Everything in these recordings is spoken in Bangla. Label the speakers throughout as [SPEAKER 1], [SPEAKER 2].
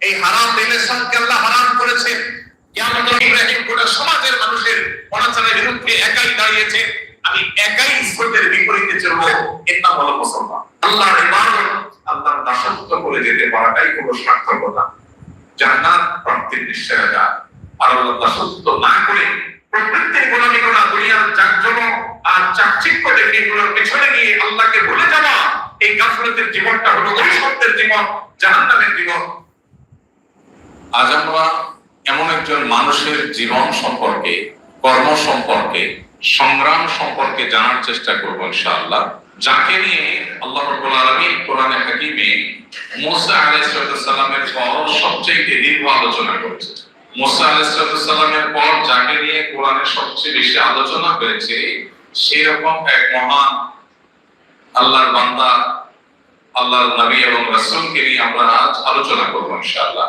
[SPEAKER 1] এই হারাম রিলেশনকে আল্লাহ হারাম করেছেন কেমন ইব্রাহিম গোটা সমাজের মানুষের অনাচারের বিরুদ্ধে একাই দাঁড়িয়েছে। আমি একাই ইসলামের বিপরীতে চলবো। এর নাম হলো মুসলমান। আল্লাহর ইবাদত আল্লাহর দাসত্ব করে যেতে পারাটাই সার্থকতা জান্নাত প্রাপ্তির নিশ্চয়তা। আর আল্লাহ দাসত্ব না করে প্রকৃতির গোলামি করা দুনিয়ার আর চাকচিক্য দেখে এগুলোর পেছনে গিয়ে আল্লাহকে ভুলে যাওয়া এই গাফলতের জীবনটা হলো ওই জীবন, জাহান্নামের জীবন।
[SPEAKER 2] আজ আমরা এমন একজন মানুষের জীবন সম্পর্কে, কর্ম সম্পর্কে, সংগ্রাম সম্পর্কে জানার চেষ্টা করব ইনশাআল্লাহ। যাকে নিয়ে আল্লাহ রাব্বুল আলামিন কোরআনে হাকিমে মুসা আলাইহিস পর সবচেয়ে দীর্ঘ আলোচনা করেছে। মুসা আলাইহিস পর যাকে নিয়ে কোরআনে সবচেয়ে বেশি আলোচনা হয়েছে, সেরকম এক মহান আল্লাহর বান্দা, আল্লাহর নবী এবং রাসূলকে নিয়ে আমরা আজ আলোচনা করব ইনশাআল্লাহ।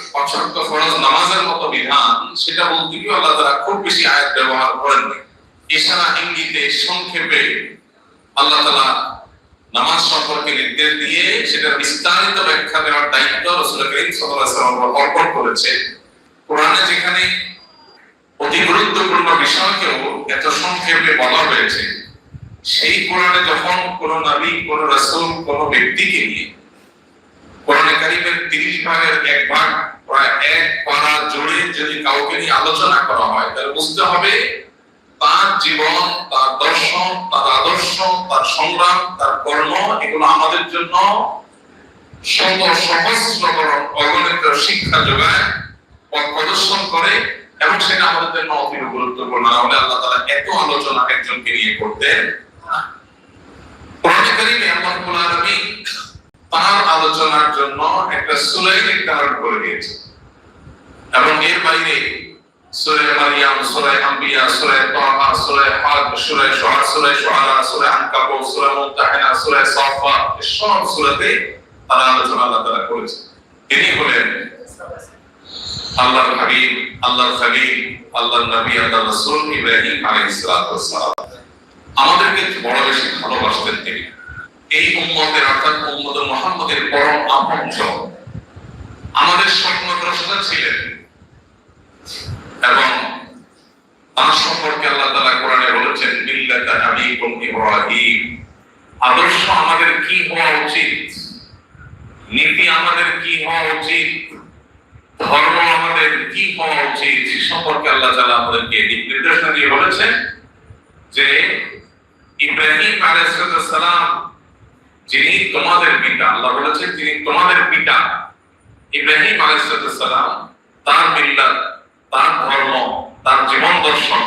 [SPEAKER 2] অসংখ্য ফরজ নামাজের মতো বিধান, সেটা বলতে গিয়ে আল্লাহ তারা খুব বেশি আয়াত ব্যবহার করেননি এছাড়া ইঙ্গিতে সংক্ষেপে আল্লাহ তালা নামাজ সম্পর্কে নির্দেশ দিয়ে সেটা বিস্তারিত ব্যাখ্যা দেওয়ার দায়িত্ব রসুল করিম সাল্লাল্লাহু অর্পণ করেছে কোরআনে যেখানে অতি গুরুত্বপূর্ণ বিষয়কেও এত সংক্ষেপে বলা হয়েছে, সেই কোরআনে যখন কোন নবী, কোন রাসূল, কোন ব্যক্তিকে নিয়ে কোরআনে কারিমের 30 ভাগের এক ভাগ প্রায় এক পারা জুড়ে যদি কাউকে নিয়ে আলোচনা করা হয়, তাহলে বুঝতে হবে তার জীবন, তার দর্শন, তার আদর্শ, তার সংগ্রাম, তার কর্ম, এগুলো আমাদের জন্য সুন্দর সহস্রকরণ অগণিত শিক্ষা যোগায় প্রদর্শন করে এবং সেটা আমাদের জন্য অতি গুরুত্বপূর্ণ না হলে আল্লাহ তাআলা এত আলোচনা একজনকে নিয়ে করতেন। কোরআনে আল্লাহ রাব্বুল আলামিন তার আলোচনার জন্য একটা সুলাই নির্ধারণ করে দিয়েছে। এবং এর বাইরে সূরা মারিয়াম আম্বিয়া তাহা সূরা সাফা সব সূরাতে তার আলোচনা আল্লাহ তাআলা করেছে। তিনি হলেন আল্লাহর হাবিব, আল্লাহর খলিল আল্লাহর নবী, আল্লাহর রাসূল ইব্রাহিম আলাইহিস ওয়াসসালাম আমাদেরকে বড় বেশি ভালোবাসতেন তিনি। এই উম্মতের, অর্থাৎ উম্মত মুহাম্মদের পরম আপনজন। আমাদের স্বপ্নদ্রষ্টা ছিলেন। এবং তার সম্পর্কে আল্লাহ তাআলা কোরআনে বলেছেন, মিল্লাতা আবিকুম ইব্রাহিম। আদর্শ আমাদের কি হওয়া উচিত? নীতি আমাদের কি হওয়া উচিত? ধর্ম আমাদের কি হওয়া উচিত? সে সম্পর্কে আল্লাহ তাআলা আমাদেরকে নির্দেশনা দিয়ে বলেছেন যে ইব্রাহিম আলাইহিস সালাম যিনি তোমাদের পিতা, আল্লাহ বলেছেন তিনি তোমাদের পিতা, ইব্রাহিম আলাইহিস সালাম তার মিল্লাত, তার ধর্ম, তার জীবন দর্শন।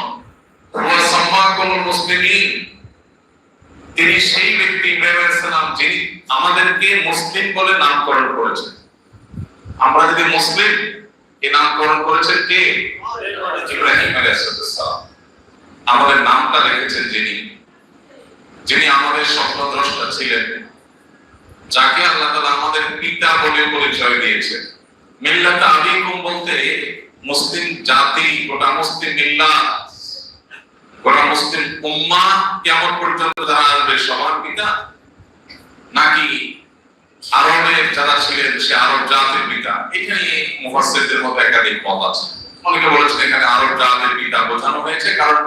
[SPEAKER 2] তিনি সেই ব্যক্তি ইব্রাহিম যিনি আমাদেরকে মুসলিম বলে নামকরণ করেছেন। আমরা যদি মুসলিম এ নামকরণ করেছেন কে? ইব্রাহিম আলাইহিস সালাম আমাদের নামটা রেখেছেন যিনি। যিনি আমাদের স্বপ্নদ্রষ্টা ছিলেন। যাকে আল্লাহ তাআলা আমাদের পিতা বলে পরিচয় দিয়েছেন। মিল্লাত আবিকুম বলতে মুসলিম জাতি, গোটা মুসলিম মিল্লাত, গোটা মুসলিম উম্মাহ কিয়ামত পর্যন্ত যারা আসবে? সবার পিতা? নাকি আরবের যারা ছিলেন, সে আরব জাতির পিতা? এখানে মুফাসসিরদের মধ্যে একাধিক মত আছে। অনেকে বলেছেন এখানে আরব জাতির পিতা বোঝানো হয়েছে, কারণ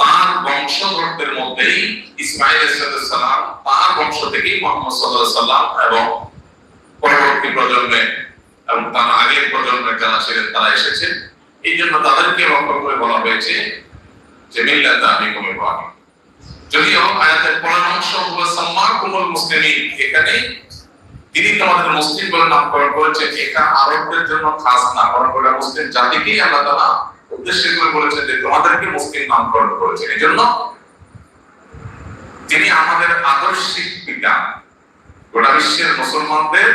[SPEAKER 2] তার বংশধরদের মধ্যেই ইসমাইল সালাম তার বংশ থেকেই মোহাম্মদ সাল্লাহ সাল্লাম এবং পরবর্তী প্রজন্মে এবং তার আগের প্রজন্মে যারা ছিলেন তারা এসেছেন। এই জন্য তাদেরকে লক্ষ্য করে বলা হয়েছে যে মিল্লাত আমি কমে ইব্রাহিম। যদিও আয়াতের পরের অংশ হুয়া সাম্মাকুমুল মুসলিমিন এখানে তিনি তোমাদের মুসলিম বলে নামকরণ করেছেন। এটা আরবদের জন্য খাস না বরং মুসলিম জাতিকেই আল্লাহ তাআলা উদ্দেশ্য করে বলেছেন যে তোমাদেরকে মুসলিম নামকরণ করেছেন এই জন্য তিনি আমাদের আদর্শিক পিতা। গোটা বিশ্বের মুসলমানদের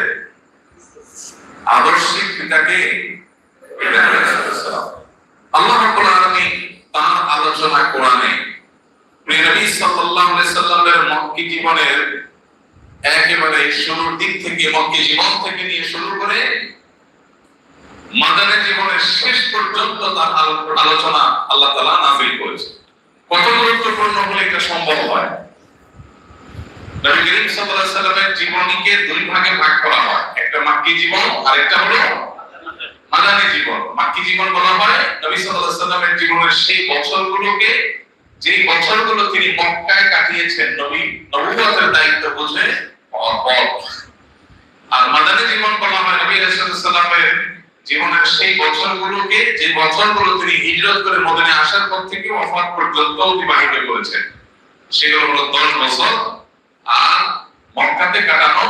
[SPEAKER 2] আদর্শিক পিতাকে আল্লাহ রাব্বুল আলামিন তার আলোচনা কোরআনে নবী সাল্লাল্লাহু আলাইহি সাল্লামের মক্কি জীবনের একেবারে শুরুর দিক থেকে, মক্কি জীবন থেকে নিয়ে শুরু করে মাদানী জীবনের শেষ পর্যন্ত তার আলো- আলোচনা আল্লাহ তাআলা নাযিল করেছে কত গুরুত্বপূর্ণ হলে এটা সম্ভব হয়? নবী করিম সাল্লাল্লাহু সাল্লামের জীবনীকে দুই ভাগে ভাগ করা হয়। একটা মাক্কি জীবন আর একটা হলো মাদানী জীবন। মাক্কি জীবন বলা হয় নবী সাল্লাল্লাহু সাল্লামের জীবনের সেই বছরগুলোকে যে বছরগুলো তিনি মক্কায় কাটিয়েছেন, নবী নবুয়তের দায়িত্ব বুঝে আর মাদানী জীবন বলা হয় নবী রাসূলুল্লাহ সাল্লামের জীবনের সেই বছরগুলোকে, যে বছরগুলো তিনি হিজরত করে মদিনায় আসার পর থেকে ওফাত পর্যন্ত অতিবাহিত করেছেন। সেগুলো হলো 10 বছর আর মক্কাতে কাটানো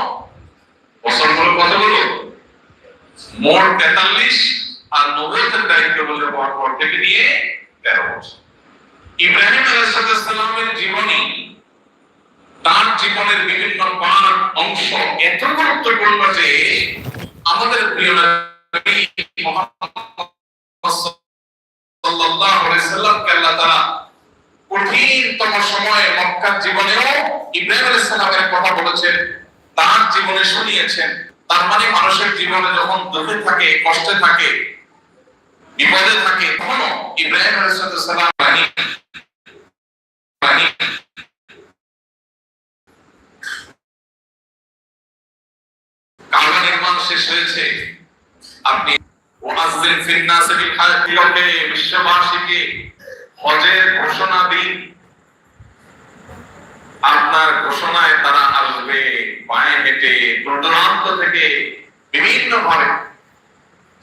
[SPEAKER 2] বছরগুলো কতগুলো মোট তেতাল্লিশ আর নবুয়তের দায়িত্ব বলে পাওয়ার পর থেকে নিয়ে তেরো বছর। ইব্রাহিম আলাইহিসসালামের জীবনী, তার জীবনের বিভিন্ন পাঠ, অংশ এত গুরুত্বপূর্ণ যে আমাদের প্রিয় তার জীবনে শুনিয়েছেন। তার মানে মানুষের জীবনে যখন দুঃখে থাকে, কষ্টে থাকে, বিপদে থাকে, তখনও ইব্রাহিম বাণী নির্মাণ শেষ হয়েছে। আপনি ওয়াজ্জিন ফিন নাস বিল হাজ্জে বিশ্ববাসীকে হজের ঘোষণা দিন। আপনার ঘোষণায় তারা আসবে, পায়ে হেঁটে দূর দূরান্ত থেকে বিভিন্ন ভাবে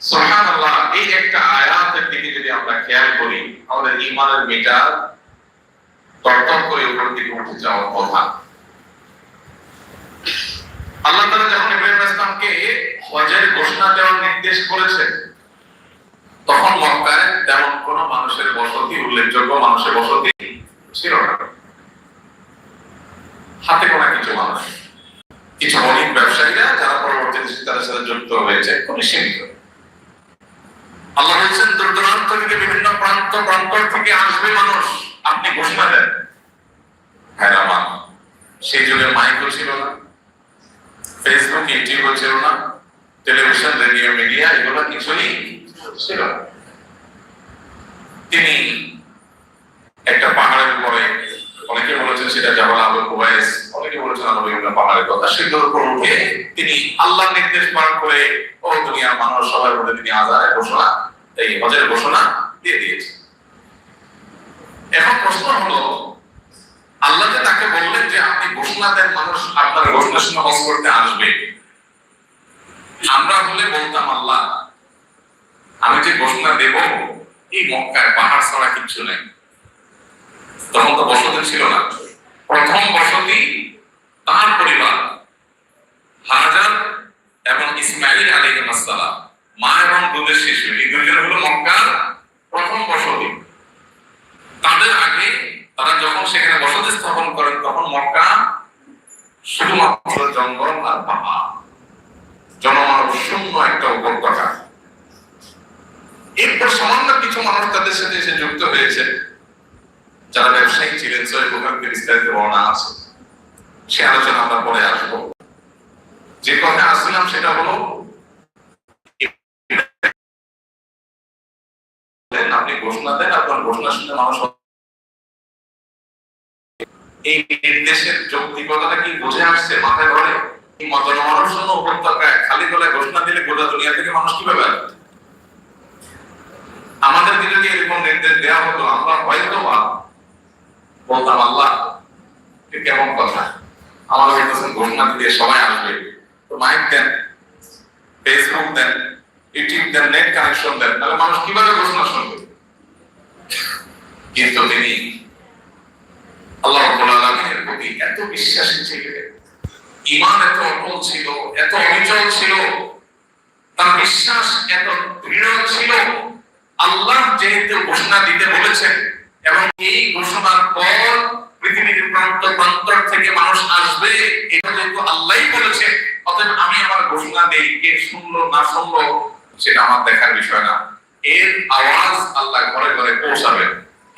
[SPEAKER 2] সুবহানাল্লাহ, এই একটা আয়াতের দিকে যদি আমরা খেয়াল করি, আমাদের ঈমানের মিটার তরতর করে উপর দিকে উঠে যাওয়ার কথা। আল্লাহ তাআলা যখন ইব্রাহিম ইসলামকে হজের ঘোষণা দেওয়ার নির্দেশ করেছেন তখন মক্কায় তেমন কোন মানুষের বসতি, উল্লেখযোগ্য মানুষের বসতি ছিল না। হাতে গোনা কিছু মানুষ, কিছু অনেক ব্যবসায়ীরা যারা পরবর্তীতে তাদের সাথে যুক্ত হয়েছে, খুবই সীমিত। আল্লাহ বলছেন দূর দূরান্ত থেকে বিভিন্ন প্রান্ত, প্রান্তর থেকে আসবে মানুষ। আপনি ঘোষণা দেন। হ্যাঁ সেই যুগে মাইকও ছিল না, ফেসবুক, ইউটিউবও ছিল না। টেলিভিশন রেডিও মিডিয়া এগুলো কিছুই ছিল তিনি একটা পাহাড়ের উপরে, অনেকে বলেছেন সেটা জাবাল আবু কুবাইস, অনেকে বলেছেন আরও বিভিন্ন পাহাড়ের কথা। সেগুলোর উপর উঠে তিনি আল্লাহর নির্দেশ পালন করে ও দুনিয়ার মানুষ সবার মধ্যে তিনি আজানের ঘোষণা, এই হজের ঘোষণা দিয়ে দিয়েছে এখন প্রশ্ন হলো, আল্লাহ তাকে বললেন যে আপনি ঘোষণা দেন, মানুষ আপনার ঘোষণা শুনে হজ করতে আসবে। আমরা হলে বলতাম, আল্লাহ, আমি যে ঘোষণা দেব, এই মক্কায় পাহাড় ছাড়া কিচ্ছু নেই। তখন তো বসতি ছিল না। প্রথম বসতি তার পরিবার, হাজার এবং ইসমাইল আলাইহিস সালাম মা এবং দুধের শিশু। এই দুজন হলো মক্কার প্রথম বসতি। তাদের আগে তারা যখন সেখানে বসতি স্থাপন করেন, তখন মক্কা শুধুমাত্র জঙ্গল আর পাহাড়। জনমানব শূন্য একটা উপত্যকা এরপর সামান্য কিছু মানুষ তাদের সাথে এসে যুক্ত হয়েছে। যারা ব্যবসায়ী ছিলেন বুখারীতে বিস্তারিত বর্ণনা আছে, সে আলোচনা আমরা পরে আসব। যে কথা আসছিলাম সেটা হলো, আপনি ঘোষণা দেন, আপনার ঘোষণা শুনে মানুষ এই নির্দেশের যৌক্তিকতাটা কি বুঝে আসছে মাথায় ধরে? মাইক দেন ফেসবুক দেন, ইউটিউব দেন কানেকশন দেন, তাহলে মানুষ কীভাবে ঘোষণা শুনবে? কিন্তু তিনি আল্লাহ প্রতি এত বিশ্বাসী ছিলেন। ঈমান এত অটল ছিল, এত অবিচল ছিল, তার বিশ্বাস এত দৃঢ় ছিল, আল্লাহ যেহেতু ঘোষণা দিতে বলেছেন, এবং এই ঘোষণার পর পৃথিবীর প্রান্ত প্রান্তর থেকে মানুষ আসবে, এটা যেহেতু আল্লাহই বলেছেন অতএব আমি আমার ঘোষণা দেই, কে শুনলো, না শুনলো, সেটা আমার দেখার বিষয় না। এর আওয়াজ আল্লাহ ঘরে ঘরে পৌঁছাবেন।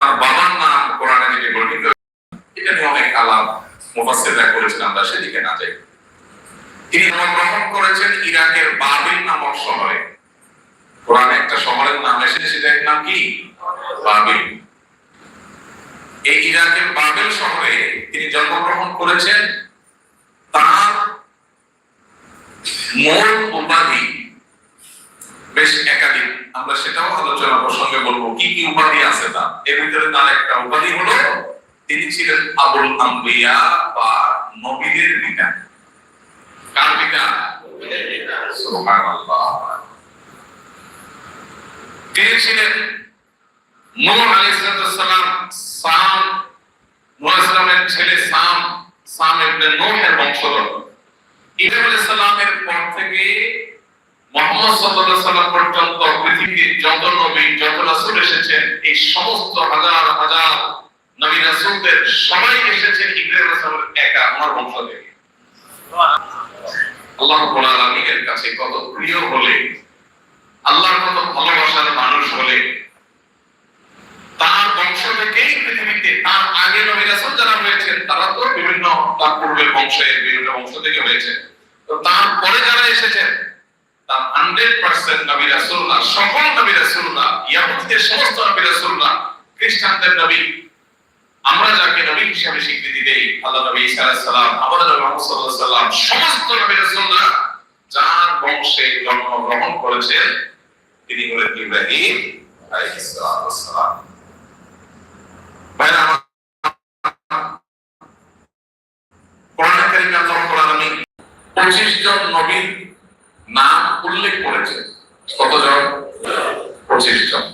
[SPEAKER 2] বাবার নাম কোরআনে যেটি বর্ণিত এটা নিয়ে অনেক আলাপ মুফাসসিররা করেছেন, আমরা সেদিকে না যাই। তিনি জন্মগ্রহণ করেছেন ইরাকের বাবিল নামক শহরে। কোরআনে একটা শহরের নাম এসেছে, সেটার নাম কি? বাবিল। এই ইরাকের বাবেল শহরে তিনি জন্মগ্রহণ করেছেন তার মূল উপাধি বেশ একাধিক। আমরা সেটাও আলোচনা প্রসঙ্গে বলব, কি কি উপাধি আছে তা এর ভিতরে তার একটা উপাধি হলো, তিনি ছিলেন আবুল আম্বিয়া বা নবীদের পিতা। কার পিতা? তিনি ছিলেন নূহ আলাইহিস সালাম সাম, নূহ সালামের ছেলে সাম সাম ইবনে নূহের বংশধর। ইব্রাহিম আলাইহিস সালামের পর থেকে বংশ আল্লাহ মানুষ হলে, তার বংশ থেকেই পৃথিবীতে তার আগে নবী যারা হয়েছেন তারা তো বিভিন্ন তার পূর্বের বংশের বিভিন্ন বংশ থেকে হয়েছে তো তার পরে যারা এসেছেন তার হান্ড্রেড পার্সেন্ট নবী রাসূলুল্লাহ, সকল নবী রাসূলুল্লাহ, ইয়াহুদীদের সমস্ত নবী রাসূলুল্লাহ, খ্রিস্টানদের নবী, আমরা যাকে নবী হিসাবে স্বীকৃতি দেই, আল্লাহ নবী সালাম আমাদের নবী মুহাম্মদ সাল্লাল্লাহু সাল্লাম সমস্ত নবী রাসূলুল্লাহ যার বংশে জন্মগ্রহণ করেছেন, তিনি হলেন ইব্রাহিম আলাইহিস সালাম। ভাইরা আমার কারিমে আল্লাহ রাব্বুল আলামিন 25 জন নবীর নাম উল্লেখ করেছেন কতজন? 25 জন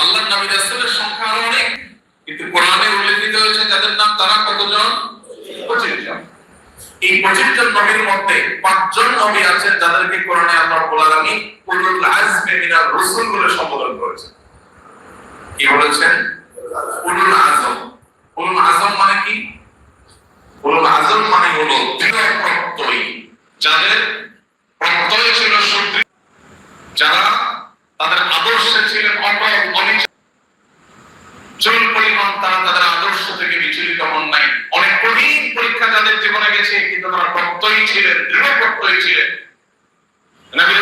[SPEAKER 2] আল্লাহর নবী রাসূলের সংখ্যা আরও অনেক, কিন্তু কোরআনে উল্লেখিত হয়েছে তাদের নাম তারা কতজন? 25 জন এই 25 জন নবীর মধ্যে পাঁচজন নবী আছেন যাদেরকে কোরআনে আল্লাহ রাব্বুল আলামিন উলুল আজমে মিনার রাসূল বলে সম্বোধন করেছেন। কি বলেছেন? উলুল আজম। উলুল আজম মানে কি? উলুল আজম মানে হলো দৃঢ় যাদের প্রত্যয় ছিল সুদৃঢ় যারা তাদের আদর্শে ছিলেন অটল, অনিচ্ছ। চুল পরিমাণ তারা তাদের আদর্শ থেকে বিচলিত হন নাই। অনেক কঠিন পরীক্ষা তাদের জীবনে গেছে, কিন্তু তারা প্রত্যয়ী ছিলেন, দৃঢ় প্রত্যয়ী ছিলেন। নবী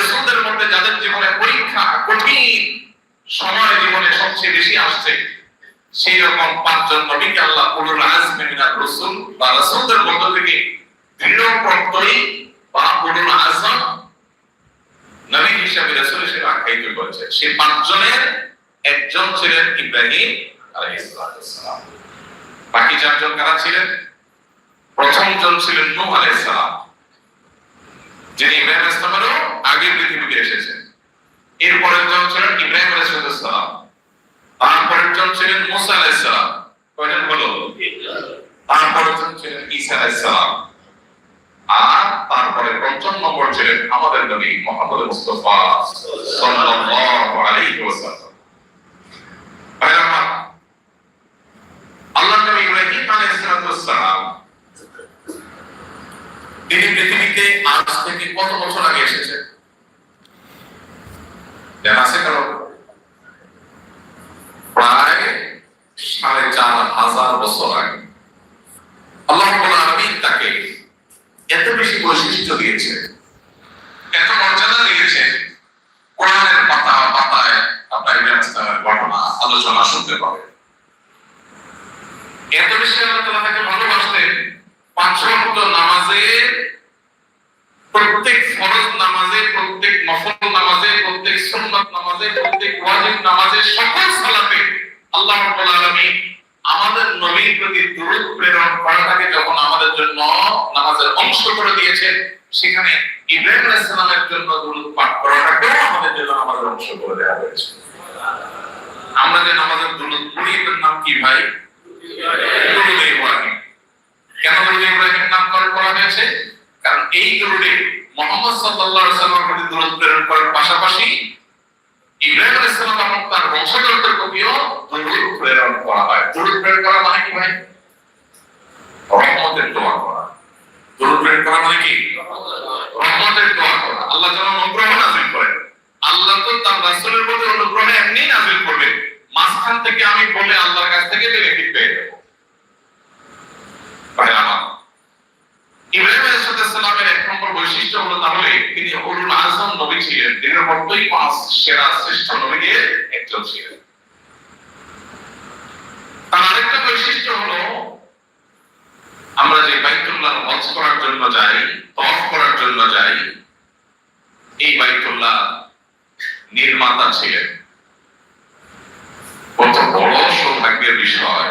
[SPEAKER 2] মধ্যে যাদের জীবনে পরীক্ষা কঠিন সময় জীবনে সবচেয়ে বেশি আসছে, সেই রকম পাঁচজন নবীকে আল্লাহ উলুল আজমে মিনার রাসূল বা রাসূলদের মধ্য থেকে দৃঢ় প্রত্যয়ী বা উলুল আজম নবী হিসাবে রাসূল হিসেবে আখ্যায়িত করেছে। সেই পাঁচজনের, একজন ছিলেন ইব্রাহিম আলাইহিস বাকি চারজন কারা ছিলেন? প্রথম জন ছিলেন নূহ আলাইহিস যিনি ইব্রাহিম আলাইহিস সালামেরও আগে পৃথিবীতে এসেছেন। এরপরের জন ছিলেন ইব্রাহিম আলাইহিস সালাম। তারপরের জন ছিলেন মুসা আলাইহিস সালাম। কয়জন হলো? তারপরের জন ছিলেন ঈসা আলাইহিস সালাম। আর তারপরে পঞ্চম নম্বর ছিলেন আমাদের নবী মোহাম্মদ মুস্তফা সাল্লাল্লাহু আলাইহি ওয়াসাল্লাম। আল্লাহ নবী ইব্রাহিম আলাইহিস সালাম, তিনি পৃথিবীতে আজ থেকে কত বছর আগে এসেছেন জানা আছে কারও প্রায় সাড়ে চার হাজার বছর আগে আল্লাহ রাব্বুল আলামিন তাকে এত বেশি বৈশিষ্ট্য দিয়েছে এত মর্যাদা দিয়েছে কোরআনের পাতা পাতায় আপনার ইব্রাহিম ইসলামের ঘটনা আলোচনা শুনতে পাবে এত বেশি আল্লাহ তাআলা তাকে ভালোবাসতেন পাঁচ ওয়াক্ত নামাজে প্রত্যেক ফরজ নামাজে প্রত্যেক নফল নামাজে প্রত্যেক সুন্নাত নামাজে প্রত্যেক ওয়াজিব নামাজে সকল সালাতে আল্লাহ রাব্বুল আলামিন আমাদের নবীর প্রতি দরুদ প্রেরণ করাটাকে যখন আমাদের জন্য নামাজের অংশ করে দিয়েছেন সেখানে ইব্রাহিম আলাইহিসসালামের জন্য দুরূদ পাঠ করাটাকেও আমাদের জন্য আমাদের অংশ করে দেওয়া হয়েছে আমরা যে নামাজের দুরূদ পড়ি এটার নাম কি ভাই দুরূদ ইব্রাহিম কেন দুরূদ ইব্রাহিম নামকরণ করা হয়েছে, কারণ এই দুরূদে মুহাম্মদ সাল্লাল্লাহু আলাইহি ওয়াসাল্লামের প্রতি প্রেরণ করার পাশাপাশি ইব্রাহিম এবং তার প্রতিও প্রেরণ করা হয়। প্রেরণ করা মানে কি ভাই? রহমতের দোয়া করা। প্রেরণ করা মানে কি? রহমতের দোয়া করা। আল্লাহ যেন অনুগ্রহ নাযিল করেন। আল্লাহ তো তার রাসূলের প্রতি এমনি করবেন মাঝখান থেকে আমি বলে আল্লাহর কাছ থেকে বেনিফিট পেয়ে যাব। ভাই আমার ইব্রাহিম আলাইহিসসালামের এক নম্বর বৈশিষ্ট্য হলো তাহলে তিনি উলুল আযম নবী ছিলেন। মধ্যেই পাঁচ সেরা শ্রেষ্ঠ নবীদের একজন ছিলেন। তার আরেকটা বৈশিষ্ট্য হলো, আমরা যে বাইতুল্লাহ হজ করার জন্য যাই তফ করার জন্য যাই, এই বাইতুল্লাহ নির্মাতা ছিলেন। কত বড় সৌভাগ্যের বিষয়।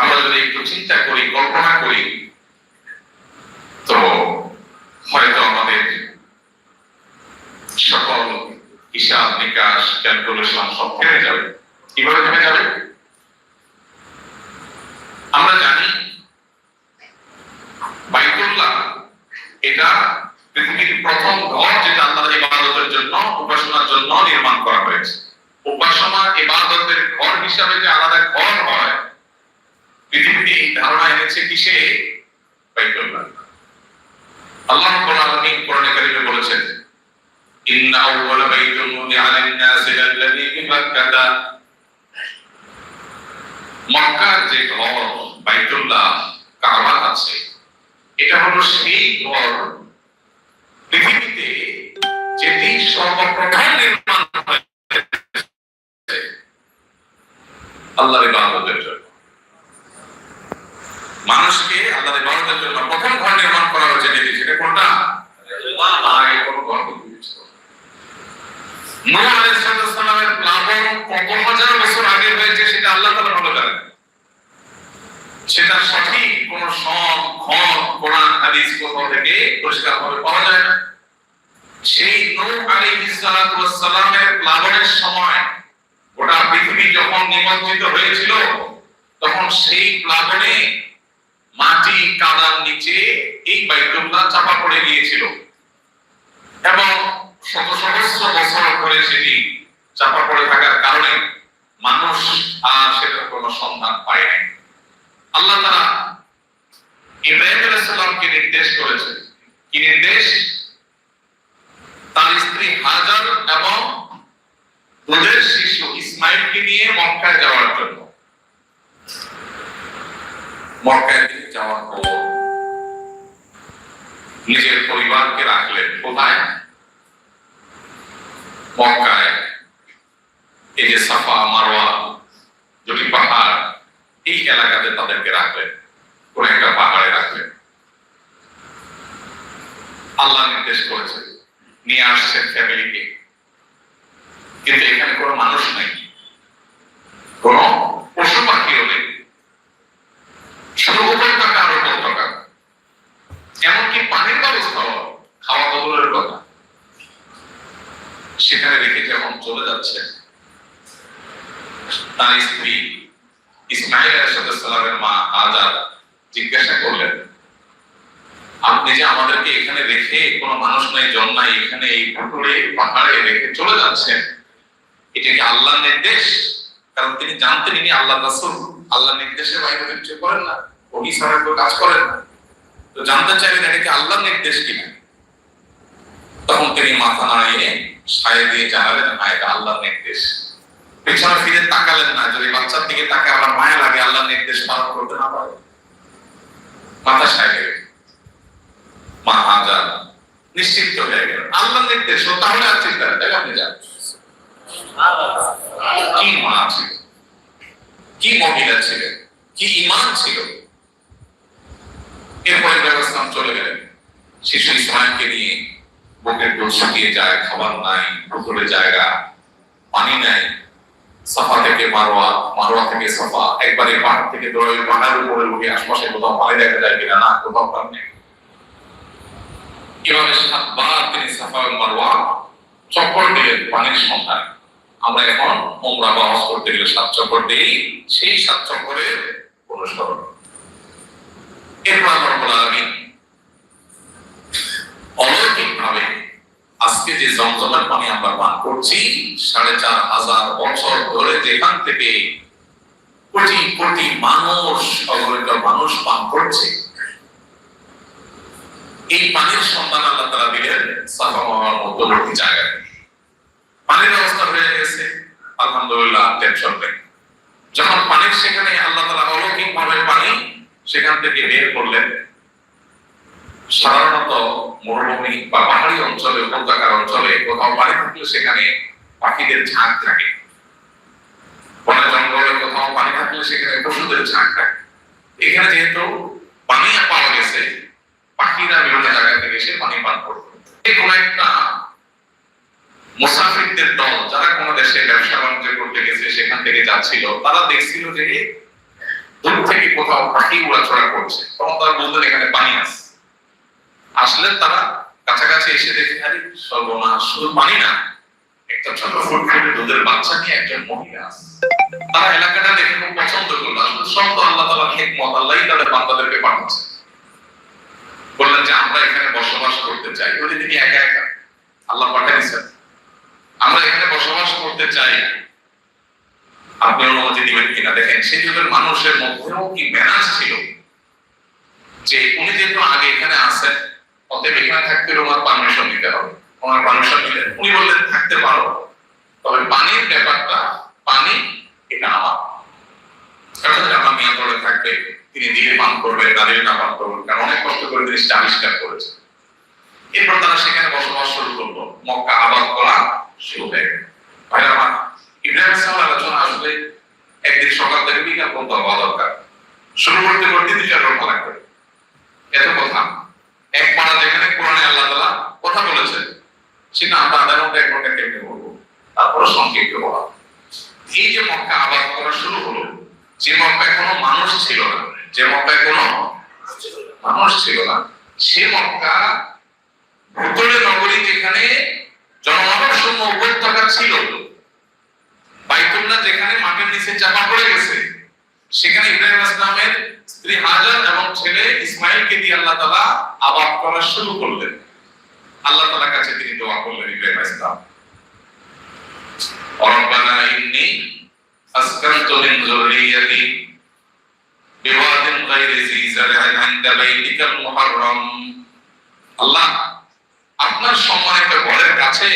[SPEAKER 2] আমরা যদি একটু চিন্তা করি, কল্পনা করি তো হয়তো আমাদের সকল হিসাব নিকাশ ক্যালকুলেশন সব থেমে যাবে কীভাবে থেমে যাবে আমরা জানি বাইতুল্লাহ এটা পৃথিবীর প্রথম ঘর যেটা আল্লাহর ইবাদতের জন্য উপাসনার জন্য নির্মাণ করা হয়েছে উপাসনা ইবাদতের ঘর হিসাবে যে আলাদা ঘর হয় পৃথিবীতে এই ধারণা এনেছে কিসে বাইতুল্লাহ আল্লাহ রাব্বুল আলামিন কোরআনে কারিমে বলেছেন ইন্না আউওয়ালা বাইতুন মুদিআ লিন-নাসি লাল্লাযী বিমাক্কাতা মক্কার যে ঘর বাইতুল্লাহ কাবা আছে এটা হলো ঘর পৃথিবীতে যেটি সর্বপ্রথম নির্মাণ আল্লাহর ইবাদতের জন্য মানুষকে আল্লাহর ইবাদতের জন্য প্রথম ঘর নির্মাণ করা হয়েছে যেটি, সেটা কোনটা আগে কোনো ঘর। নূহ আলাইহিস সালামের প্লাবন কত হাজার বছর আগে হয়েছে সেটা আল্লাহ তাআলা ভালো জানেন সেটা সঠিক কোন সন খন কোরআন, হাদিস কোথাও থেকে পরিষ্কার ভাবে পাওয়া যায় না। সেই নূহ আলাইহিস সালাতু প্লাবনের সময় গোটা পৃথিবী যখন নিমজ্জিত হয়েছিল, তখন সেই প্লাবনে মাটি কাদার নিচে এই বাইতুল্লাহ চাপা পড়ে গিয়েছিল। এবং শত সহস্র বছর ধরে সেটি চাপা পড়ে থাকার কারণে মানুষ আর সেটার কোনো সন্ধান পায় নাই। আল্লাহ তারা ইব্রাহিম নির্দেশ করেছেন। কি নির্দেশ? তার স্ত্রী হাজার এবং দুধের শিশু ইসমাইলকে নিয়ে মক্কায় যাওয়ার জন্য। মক্কায় তিনি যাওয়ার পর নিজের পরিবারকে রাখলেন। কোথায়? মক্কায়। এই যে সাফা মারোয়া দুটি পাহাড় এই এলাকাতে তাদেরকে রাখলেন, কোন একটা পাহাড়ে রাখলেন। আল্লাহ নির্দেশ করেছে, নিয়ে আসছেন ফ্যামিলিকে। কিন্তু এখানে কোনো মানুষ নাই। কোন পশু পাখিও নেই শুধু উপত্যকা আর উপত্যকা এমনকি পানির ব্যবস্থাও খাওয়া বদলের কথা। সেখানে রেখে যখন চলে যাচ্ছে। তার স্ত্রী ইসমাইল আলাইহিসসালামের মা হাজার জিজ্ঞাসা করলেন, আপনি যে আমাদেরকে এখানে রেখে কোনো মানুষ নাই, জন এখানে এই পুকুরে, পাহাড়ে রেখে চলে যাচ্ছেন, এটা কি আল্লাহর নির্দেশ? কারণ তিনি জানতেন ইনি আল্লাহ রাসূল। আল্লাহর নির্দেশের বাইরে কিছু করেন না ওহি ছাড়া কাজ করেন না। তো জানতে চাইলেন এটা কি আল্লাহর নির্দেশ কিনা? তখন তিনি মাথা নাড়িয়ে সায় দিয়ে জানালেন হ্যাঁ এটা আল্লাহর নির্দেশ। পেছনে ফিরে তাকালেন না, যদি বাচ্চার দিকে তাকে আমার মায়া লাগে, আল্লাহর নির্দেশ পালন করতে না পারে। মাথা সায় মা হয়ে গেল আল্লাহর নির্দেশ ও তাহলে আর চিন্তা যান। কি মা ছিল? কি মহিলা ছিলেন কি ইমান ছিল? এরপরে ব্যবস্থা চলে গেলেন। শিশু ইসমাইলকে নিয়ে বুকের দুধ শুকিয়ে যায়, খাবার নাই, পুকুরে জায়গা, পানি নাই। সাফা থেকে মারোয়া মারোয়া থেকে সাফা, একবারে পাহাড় থেকে দৌড়ে পাহাড়ের উপরে উঠে আশপাশে কোথাও পানি দেখা যায় কিনা না, কোথাও পানি নেই। এভাবে সাতবার তিনি সাফা এবং মারওয়া চক্কর দিলেন পানির সন্ধানে? আমরা এখন ওমরা বা হজ করতে গেলে সাত চক্কর দিই, সেই সাত চক্করের অনুসরণ এরপর আল্লাহ রাব্বুল আলামিন অলৌকিক ভাবে আজকে যে জমজমের পানি আমরা পান করছি, সাড়ে চার হাজার বছর ধরে যেখান থেকে কোটি কোটি মানুষ, অগণিত মানুষ পান করছে। এই পানির সন্ধান আল্লাহ তারা দিলেন সাফা মামার মধ্যবর্তী জায়গায়। পানির অবস্থা হয়ে গেছে, আলহামদুলিল্লাহ টেনশন নেই। যখন পানির সেখানে আল্লাহ তালা অলৌকিক ভাবে পানি সেখান থেকে বের করলেন সাধারণত মরুভূমি বা পাহাড়ি অঞ্চলে, উপত্যকার অঞ্চলে কোথাও পানি থাকলে সেখানে পাখিদের ঝাঁক থাকে। বনে জঙ্গলে কোথাও পানি থাকলে সেখানে পশুদের ঝাঁক থাকে। এখানে যেহেতু পানি পাওয়া গেছে, পাখিরা বিভিন্ন জায়গা থেকে এসে পানি পান করবে কোন একটা মুসাফিরদের দল, যারা কোন দেশে ব্যবসা বাণিজ্য করতে গেছে, সেখান থেকে যাচ্ছিল, তারা দেখছিল যে দূর থেকে কোথাও পাখি উড়াচড়া করছে। তখন তারা বলতেন, এখানে পানি আছে। আসলেন তারা কাছাকাছি এসে দেখে, আরে, সর্বনাশ, শুধু পানি না। একটা ছোট ফুটফুটে দুধের বাচ্চা নিয়ে একজন মহিলা? আছে তারা এলাকাটা দেখে খুব পছন্দ করল। আসলে সব তো আল্লাহ তালা হেকমত, আল্লাহই তাদের বান্দাদেরকে পাঠাচ্ছে। বললেন যে, আমরা এখানে বসবাস করতে চাই। বলে তিনি একা একা? আল্লাহ পাঠিয়েছেন। আমরা এখানে বসবাস করতে চাই। আপনি অনুমতি দিবেন কিনা? দেখেন, সেই যুগের মানুষের মধ্যেও কি ম্যানার্স ছিল যে, উনি যেহেতু আগে এখানে আছেন অতএব এখানে থাকতে হলে ওনার পারমিশন নিতে হবে। ওনার পারমিশন নিলেন উনি বললেন, থাকতে পারো। তবে পানির ব্যাপারটা, পানি, এটা আমার। ধরে থাকবে। তিনি দিলে পান করবেন পান করবেন। কারণ অনেক কষ্ট করে আবিষ্কার করেছে এরপর তারা সেখানে বসবাস শুরু করল। মক্কা আবাদ করা শুরু হয়ে গেল। ভাই আমার, ইব্রাহিম ইসলাম আলোচনা একদিন সকাল থেকে বিকাল হওয়া দরকার। শুরু করতে করতে দুই চার রকম লাগবে। এত কথা। এক পাড়া যেখানে কোরআনে আল্লাহ তালা কথা বলেছেন সেটা আমরা আধা ঘণ্টা, এক ঘণ্টা কেমনে বলব তারপরে সংক্ষিপ্ত বলা। এই যে মক্কা আবাদ করা শুরু হলো, যে মক্কায় কোনো মানুষ ছিল না, যে মক্কায় কোনো মানুষ ছিল না, সে মক্কা ভূতলে নগরী যেখানে জনমানব শূন্য উপত্যকা ছিল, বাইতুল্লাহ যেখানে মাটির নিচে চাপা পড়ে গেছে সেখানে ইব্রাহিম ইসলামের স্ত্রী হাজার এবং ছেলে ইসমাইলকে দিয়ে আল্লাহ তালা আবাদ করা শুরু করলেন আল্লাহ তালার কাছে তিনি দোয়া করলেন ইব্রাহিম ইসলাম ربنا إني أسكنت من ذريتي بواد غير ذي زرع عند بيتك المحرم আল্লাহ আপনার সম্মানিত ঘরের কাছে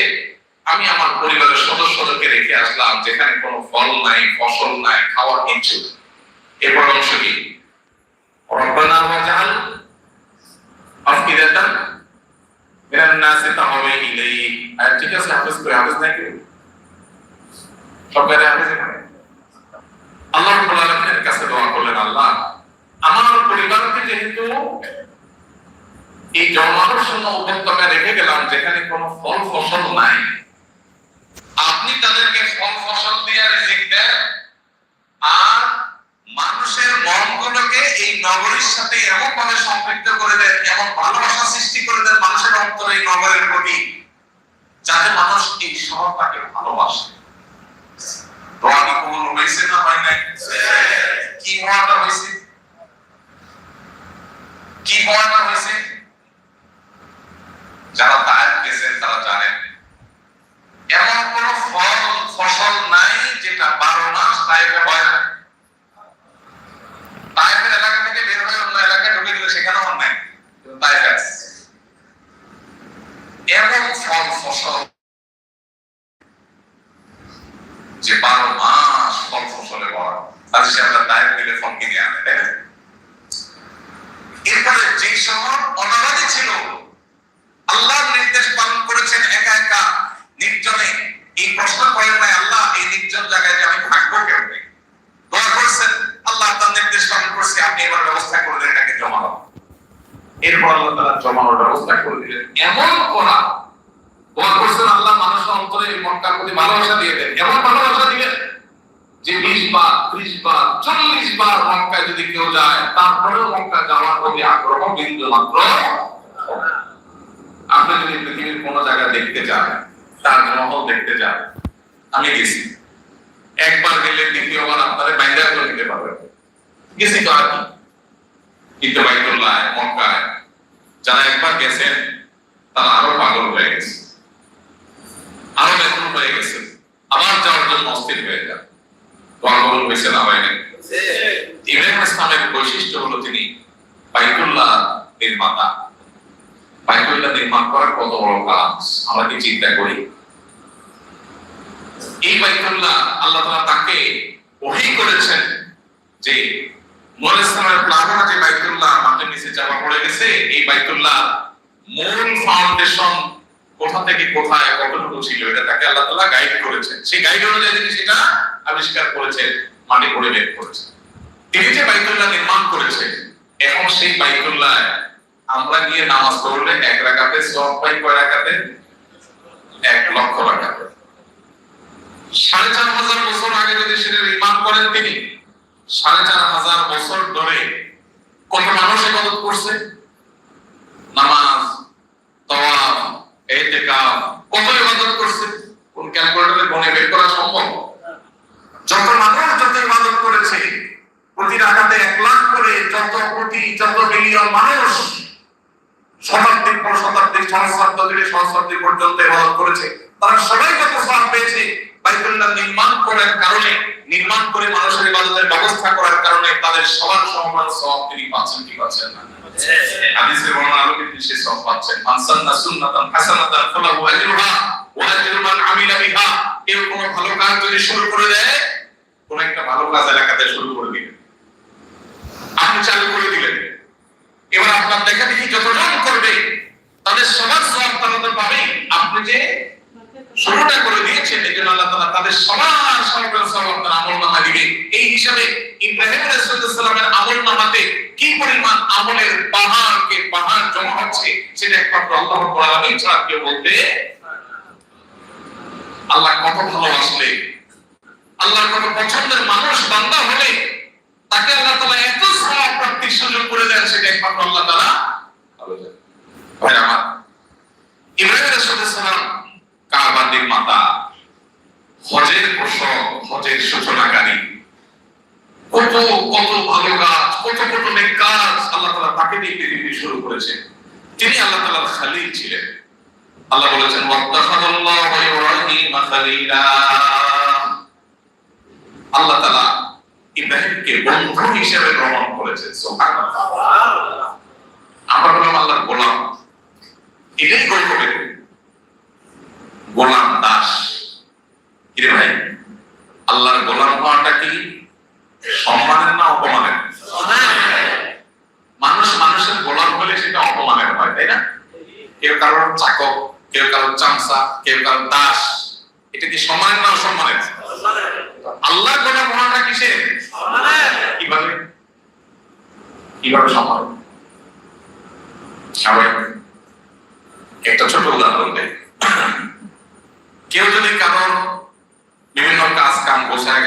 [SPEAKER 2] আমি আমার পরিবারের সদস্যদেরকে রেখে আসলাম যেখানে কোনো ফল নাই ফসল নাই খাওয়ার কিছু এরপর অংশ কি? রব্বানা ওয়াজআল আফকিদাতান মিনান নাসি তাহওয়া ইলাইহি। আর ঠিক আছে, হাফেজ করে, হাফেজ নাকি সব হাফেজ আল্লাহ রাব্বুল আলামিনের কাছে দোয়া করলেন, আল্লাহ, আমার পরিবারকে যেহেতু এই জন্মানুষণ্য উপত্যকা রেখে গেলাম, যেখানে কোনো ফল ফসল নাই, আপনি তাদেরকে ফল ফসল দিয়ে রিজিক দেন, আর মানুষের মনগুলোকে এই নগরীর সাথে এমন ভাবে সম্পৃক্ত করে দেন, এমন ভালোবাসা সৃষ্টি করে দেন মানুষের অন্তরে এই নগরের প্রতি, যাতে মানুষ এই শহরটাকে ভালোবাসে। হয়েছে না হয় নাই? কি হওয়াটা হয়েছে? কি হওয়াটা হয়েছে? যারা তায়েব গেছেন তারা জানেন। এমন কোন ফল, ফসল নাই যেটা বারো মাস তাইফে হয় না তাইফের এলাকা থেকে বের হয়ে অন্য এলাকায় ঢুকে গেলে সেখানেও অন্যায় কিন্তু তাইফে আছে এমন ফল ফসল যে বারো মাস ফল ফসলে ভরা তাহলে সে আমরা তাইফ গেলে ফল কিনে আনে তাই না এরপরে যে শহর অনাবাদী ছিল আল্লাহর নির্দেশ পালন করেছেন একা একা নির্জনে এই প্রশ্ন করেন নাই আল্লাহ এই নির্জন জায়গায় যে আমি থাকব কেমনে দোয়া করছেন আল্লাহ তার নির্দেশ পালন করছে আপনি এবার ব্যবস্থা করে দেন এটাকে জমানো এরপর আল্লাহ তারা জমানোর ব্যবস্থা করে দিলেন এমন করা দোয়া করছেন আল্লাহ মানুষের অন্তরে এই মক্কার প্রতি ভালোবাসা দিয়ে দেন এমন ভালোবাসা দিলেন যে বিশ বার ত্রিশ বার চল্লিশ বার মক্কায় যদি কেউ যায় তারপরেও মক্কা যাওয়ার প্রতি আগ্রহ বিন্দু মাত্র হবে না। যদি পৃথিবীর কোনো জায়গা দেখতে যান তাজমহল দেখতে যান আমি গেছি। একবার গেলে দ্বিতীয়বার আপনারা বাইন্দা করে নিতে পারবেন গেছি তো আর কি। কিন্তু বাইতুল্লাহ মক্কায় যারা একবার গেছেন, তারা আরও পাগল হয়ে গেছে। আরও বেতন হয়ে গেছে। আবার যাওয়ার জন্য অস্থির হয়ে যান। পাগল হয়েছে না হয়নি ইব্রাহিম ইসলামের বৈশিষ্ট্য হলো তিনি বাইতুল্লাহ নির্মাতা। বাইতুল্লাহ নির্মাণ করার কত বড় কাজ? আমরা কি চিন্তা করি? এই বাইতুল্লাহ আল্লাহ তাআলা তাকে ওহী করেছেন যে নূর ইসলামের প্লাবনা যে বাইতুল্লাহ মাটির নিচে চাপা পড়ে গেছে, এই বাইতুল্লাহ মূল ফাউন্ডেশন কোথা থেকে কোথায়, কতটুকু ছিল, এটা তাকে আল্লাহ তাআলা গাইড করেছেন। সেই গাইড অনুযায়ী তিনি সেটা আবিষ্কার করেছেন, মাটি করে বের করেছেন। তিনি যে বাইতুল্লাহ নির্মাণ করেছেন, এখন সেই বাইতুল্লাহ আমরা গিয়ে নামাজ পড়লে এক রাকাতে, সব পাই কয় রাকাতে? এক লক্ষ রাকাতে। সাড়ে চার হাজার বছর আগে যদি সেটা নির্মাণ করেন তিনি, সাড়ে চার হাজার বছর ধরে কত মানুষ ইবাদত করছে? নামাজ, তওয়াফ ইতিকাফ কত ইবাদত করছে? কোন ক্যালকুলেটরে গণে বের করা সম্ভব? যত মানুষ যত ইবাদত করেছে, প্রতি রাখাতে এক লাখ করে যত কোটি, যত মিলিয়ন মানুষ শতাব্দীর পর শতাব্দী, সহস্রাব্দ থেকে সহস্রাব্দী পর্যন্ত ইবাদত করেছে, তারা সবাই কত সওয়াব পেয়েছে? বাইতুল্লাহ নির্মাণ করার কারণে, নির্মাণ করে মানুষের ইবাদতের ব্যবস্থা করার কারণে তাদের সবার সমান সওয়াব তিনি পাচ্ছেন কি পাচ্ছেন না? হাদিসের বর্ণনা আলো কিন্তু সে সওয়াব পাচ্ছেন। মান সান্না সুন্নাতান হাসানাতান ফালাহু আজরুহা ওয়া আজরু আমিলা বিহা। কেউ কোন ভালো কাজ যদি শুরু করে দেয়, কোন একটা ভালো কাজ এলাকাতে শুরু করে দিলেন আপনি চালু করে দিলেন এবার আপনার দেখা দেখি যতজন করবে, তাদের সবার সব তারা পাবে আপনি যে শুরুটা করে দিয়েছেন এই জন্য আল্লাহ তাআলা তাদের সবার সবার সব আমল নামা দিবে। এই হিসাবে ইব্রাহিম আলাইহিস সালামের আমল নামাতে কি পরিমাণ আমলের পাহাড়কে পাহাড় জমা হচ্ছে, সেটা একমাত্র আল্লাহ আলামিন ছাড়া কেউ বলতে আল্লাহ কত ভালোবাসলে, আল্লাহর কত পছন্দের মানুষ, বান্দা হলে তাকে আল্লাহ তালা এত সওয়াব প্রাপ্তির সুযোগ করে দেন, সেটা একমাত্র আল্লাহ আমার, ইব্রাহিম আলাইহিস কাবার নির্মাতা হজের পোষক হজের সূচনাকারী। কত কত ভালো কাজ, কত কত নেক কাজ আল্লাহ তাআলা তাকে দিয়ে পৃথিবী শুরু করেছেন। তিনি আল্লাহ তাআলার খালিল ছিলেন। আল্লাহ বলেছেন আল্লাহ তাআলা ইব্রাহিমকে বন্ধু হিসেবে গ্রহণ করেছেন, সুবহানাল্লাহ। আমরা হলাম আল্লাহর গোলাম। এটাই গল্প গোলাম দাস। কিরে ভাই? আল্লাহর গোলাম হওয়াটা কি? সম্মানের না অপমানের? মানুষ মানুষের গোলাম হলে সেটা অপমানের হয়, তাই না? কেউ কারোর চাকর, কেউ কারোর চামচা, কেউ কারোর দাস। এটা কি সম্মানের না অসম্মানের? আল্লাহর গোলাম হওয়াটা কিসের? কীভাবে? কীভাবে সম্মান একটা ছোট উদাহরণ দেয় কেউ যদি কারোর বিভিন্ন কাজ কাম গোছায়